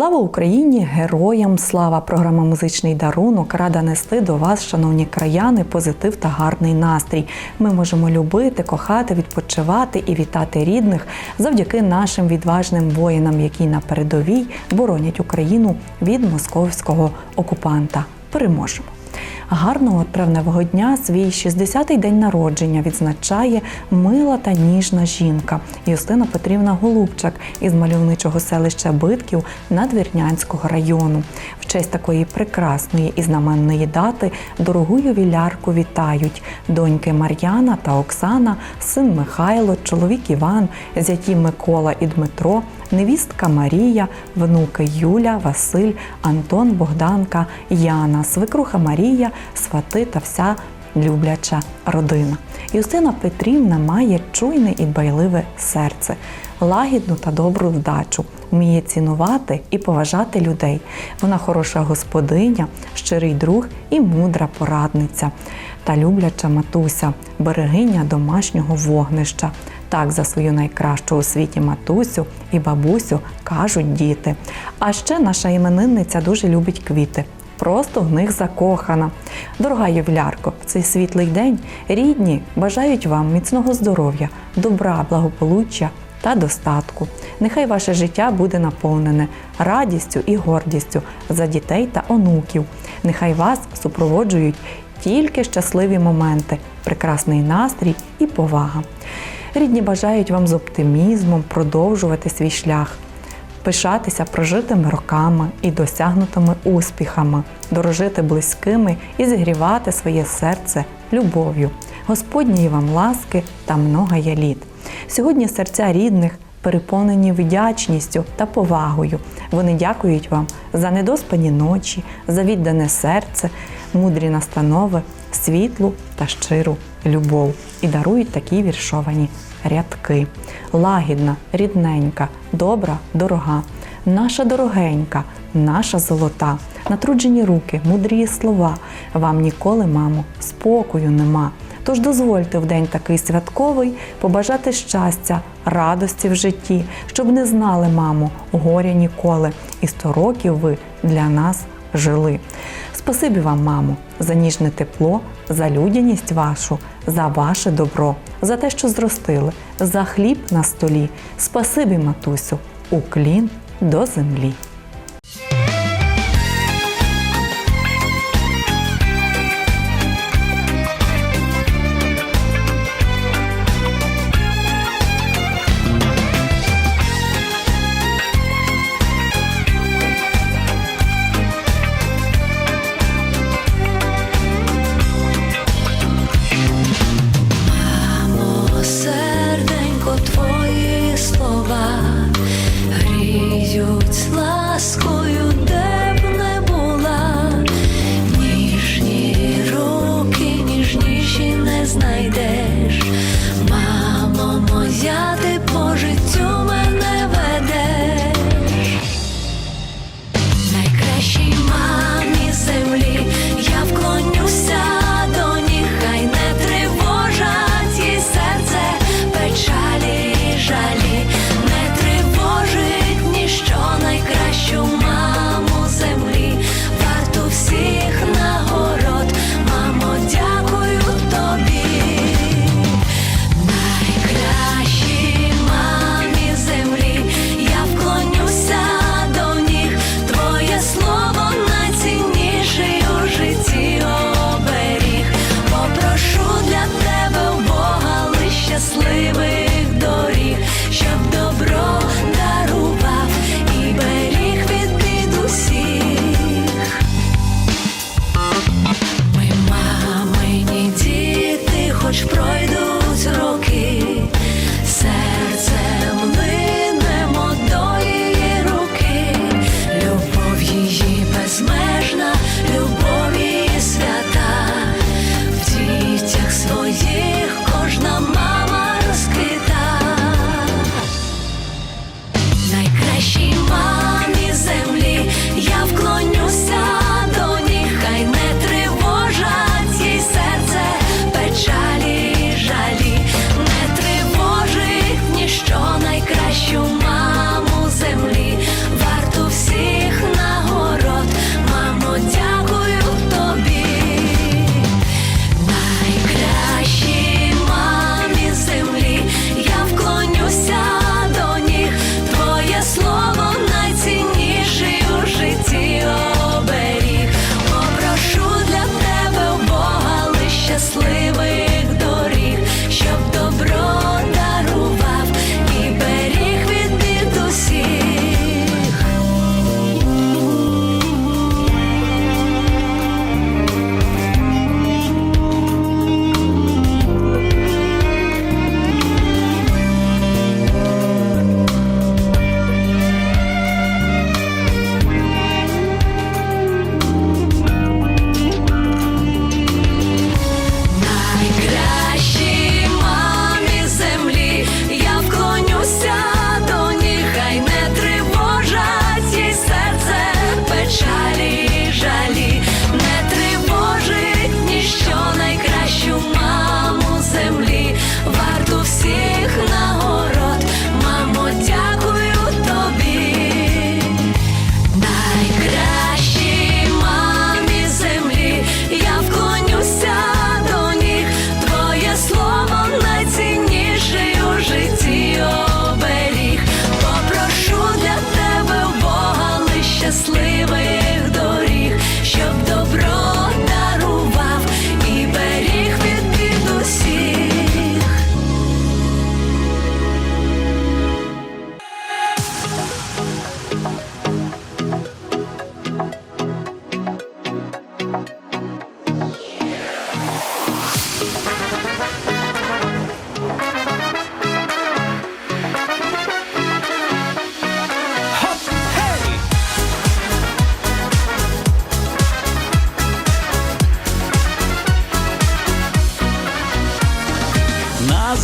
Слава Україні! Героям слава! Програма Музичний дарунок рада нести до вас, шановні краяни, позитив та гарний настрій. Ми можемо любити, кохати, відпочивати і вітати рідних завдяки нашим відважним воїнам, які на передовій боронять Україну від московського окупанта. Переможемо! Гарного травневого дня свій 60-й день народження відзначає мила та ніжна жінка Юстина Петрівна Голубчак із мальовничого селища Битків Надвірнянського району. В честь такої прекрасної і знаменної дати дорогу ювілярку вітають доньки Мар'яна та Оксана, син Михайло, чоловік Іван, зяті Микола і Дмитро, невістка Марія, внуки Юля, Василь, Антон, Богданка, Яна, свекруха Марія, свати та вся любляча родина. Юстина Петрівна має чуйне і дбайливе серце, лагідну та добру вдачу, вміє цінувати і поважати людей. Вона хороша господиня, щирий друг і мудра порадниця та любляча матуся, берегиня домашнього вогнища. Так за свою найкращу у світі матусю і бабусю кажуть діти. А ще наша іменинниця дуже любить квіти. Просто в них закохана. Дорога ювілярко, в цей світлий день рідні бажають вам міцного здоров'я, добра, благополуччя та достатку. Нехай ваше життя буде наповнене радістю і гордістю за дітей та онуків. Нехай вас супроводжують тільки щасливі моменти, прекрасний настрій і повага. Рідні бажають вам з оптимізмом продовжувати свій шлях, пишатися прожитими роками і досягнутими успіхами, дорожити близькими і зігрівати своє серце любов'ю, Господньої вам ласки та многоя літ. Сьогодні серця рідних переповнені вдячністю та повагою. Вони дякують вам за недоспані ночі, за віддане серце, мудрі настанови, світлу та щиру любов і дарують такі віршовані рядки. Лагідна, рідненька, добра, дорога, наша дорогенька, наша золота, натруджені руки, мудрі слова. Вам ніколи, мамо, спокою нема. Тож дозвольте в день такий святковий побажати щастя, радості в житті, щоб не знали, мамо, горя ніколи, і сто років ви для нас жили. Спасибі вам, мамо, за ніжне тепло, за людяність вашу, за ваше добро, за те, що зростили, за хліб на столі. Спасибі, матусю, уклін до землі. Ласкою,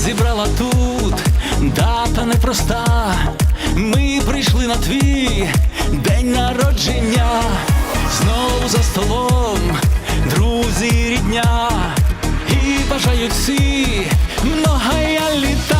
зібрала тут, дата непроста. Ми прийшли на твій день народження, знову за столом, друзі, рідня, і бажають всі многая літа,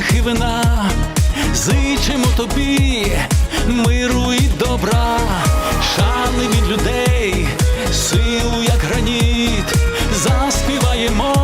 келихи вина, зичимо тобі миру і добра, шани від людей, силу як граніт, заспіваємо